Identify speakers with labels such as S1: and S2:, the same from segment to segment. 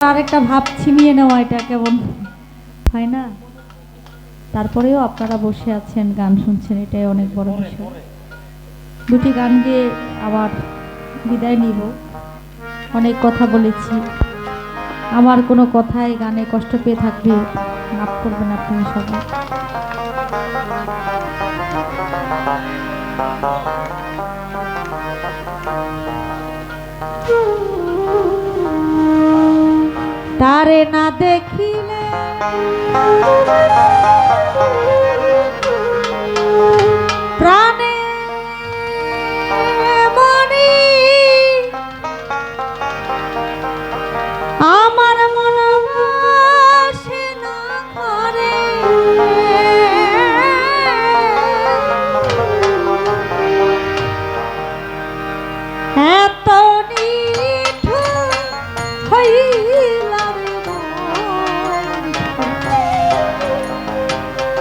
S1: আরেকটা ভাব ছিনিয়ে নেওয়া এটা কেমন? হয় না? তারপরেও আপনারা বসে আছেন গান শুনছেন এটাই অনেক বড় বিষয়। দুটি গান গেয়ে আবার বিদায় নিব। অনেক কথা বলেছি। আমার কোনো কথায় গানে কষ্ট পেয়ে থাকলে মাফ করবেন আপনারা সবাই। তারে না দেখিলে।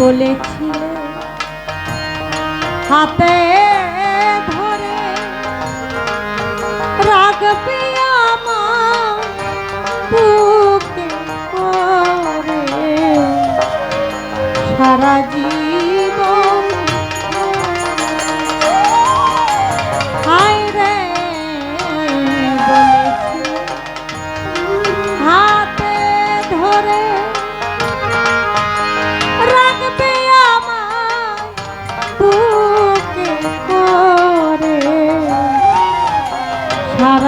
S1: বলেছিলে। হাতে ধরে রাখবে সারা জীবন হায় রে হাতে ধরে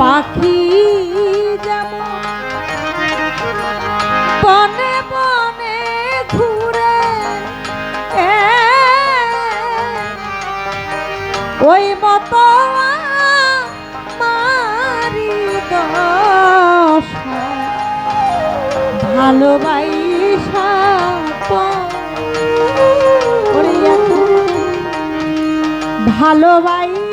S1: পাখি যেমন বনে বনে ঘুরে ওই মতো মারি দশা। এত ভালোবাসা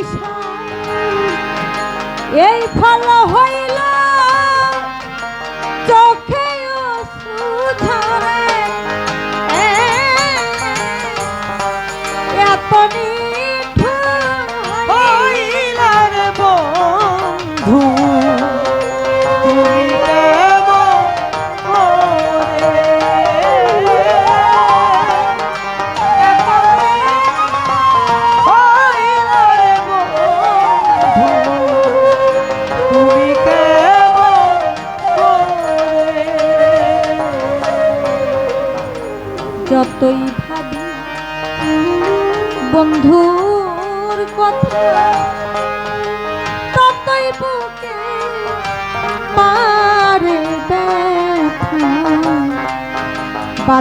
S1: এই ফল হইল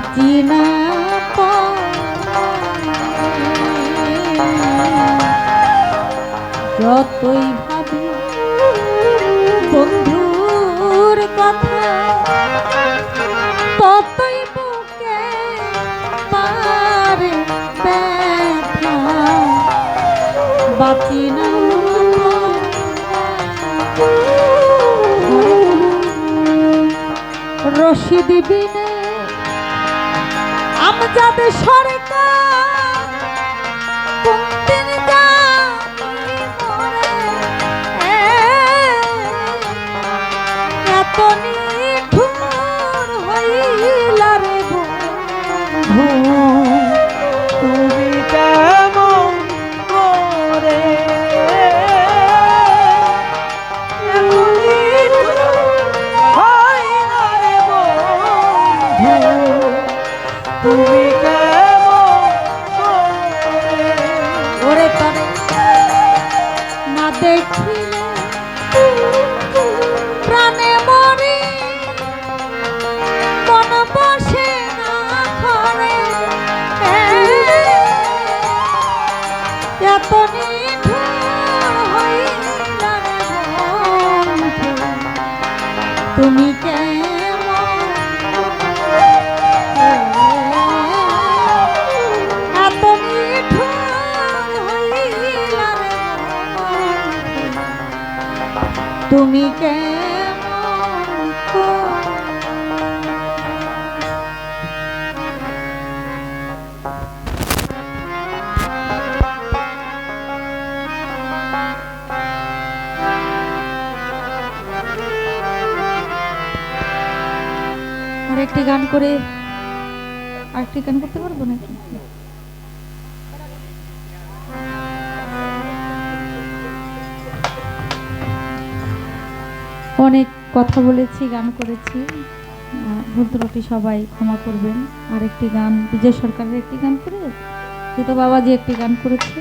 S1: বাঁচি না। যতই ভাবি বন্ধুর কথা ততই বুকে ব্যথা না আমজাদ সরকার
S2: তুমি তুমি
S1: আরেকটি গান করে আরেকটি গান করতে পারব নাকি? কথা বলেছি, গান করেছি। ভুল ত্রুটি সবাই ক্ষমা করবেন। আর একটি গান, বিজয় সরকারের একটি গান করে যেহেতু বাবাজি একটি গান করেছে।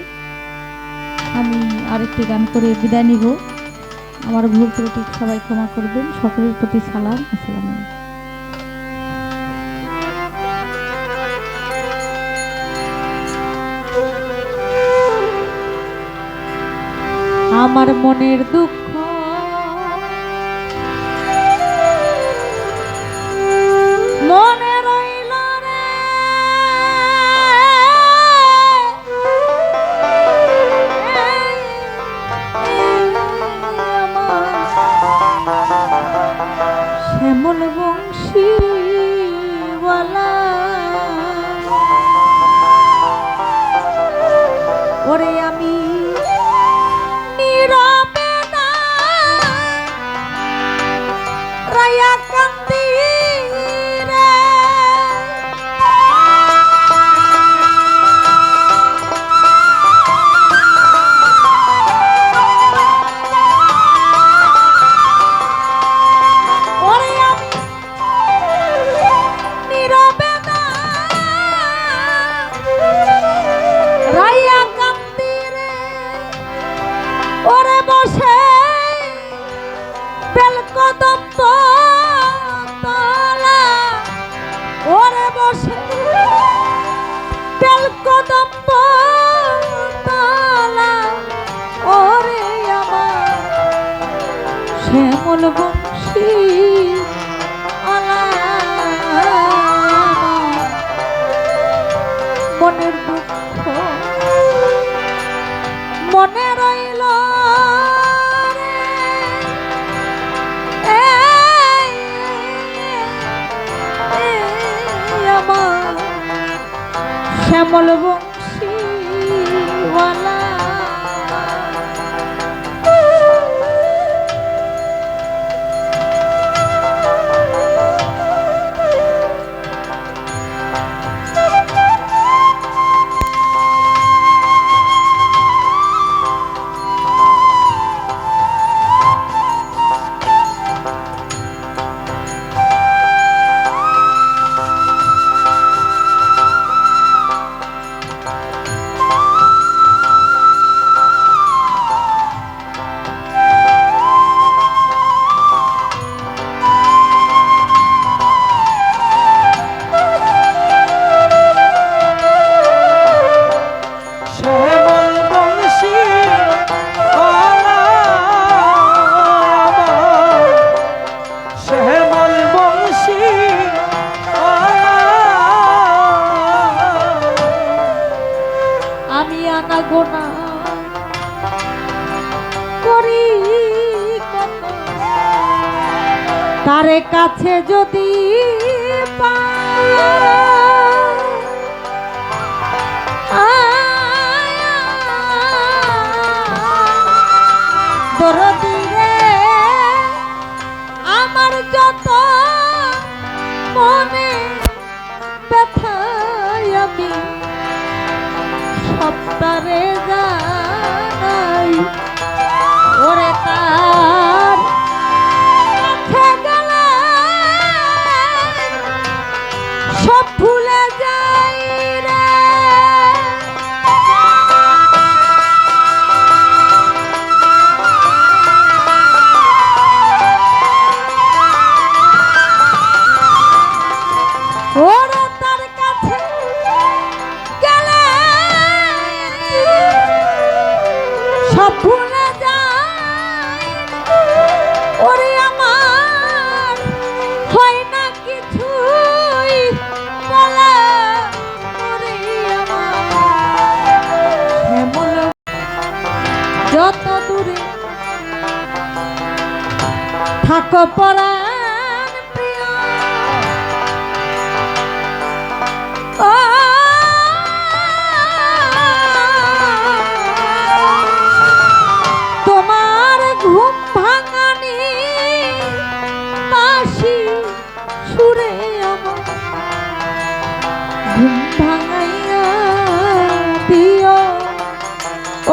S1: আমি আরেকটি গান করে বিদায় নিব। আমার ভুল ত্রুটি সবাই ক্ষমা করবেন। সকলের প্রতি সালাম, আসসালামু আমার মনের দুঃখ শ্যামল বংশীওয়ালা। ওরে আমি শ্যামল বংশী মনের দুঃখ মনে রইল শ্যামল বংশীওয়ালা তারে কাছে যদি দরদ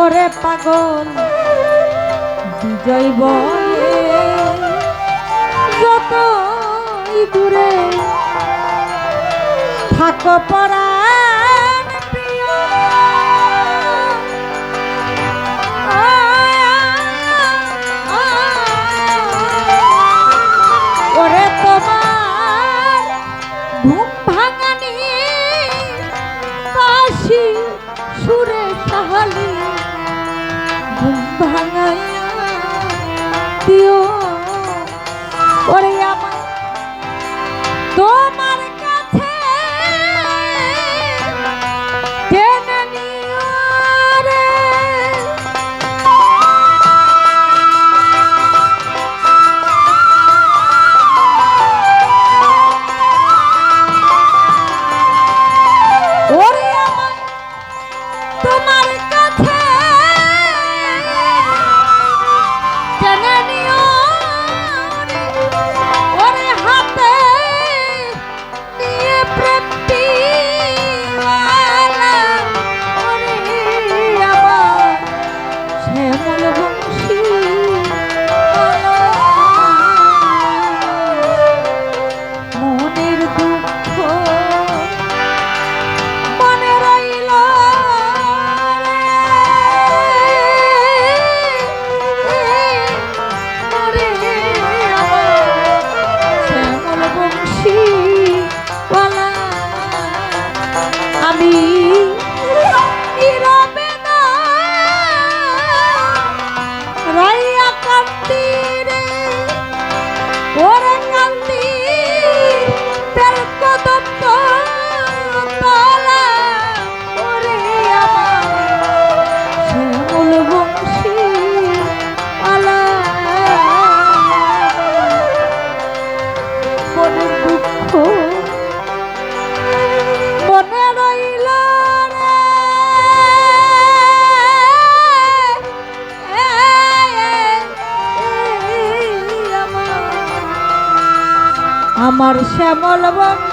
S1: করে পাগল বিজয় বলে যতই দূরে থাকো পরা আমি আমার শ্যামল বঙ্গ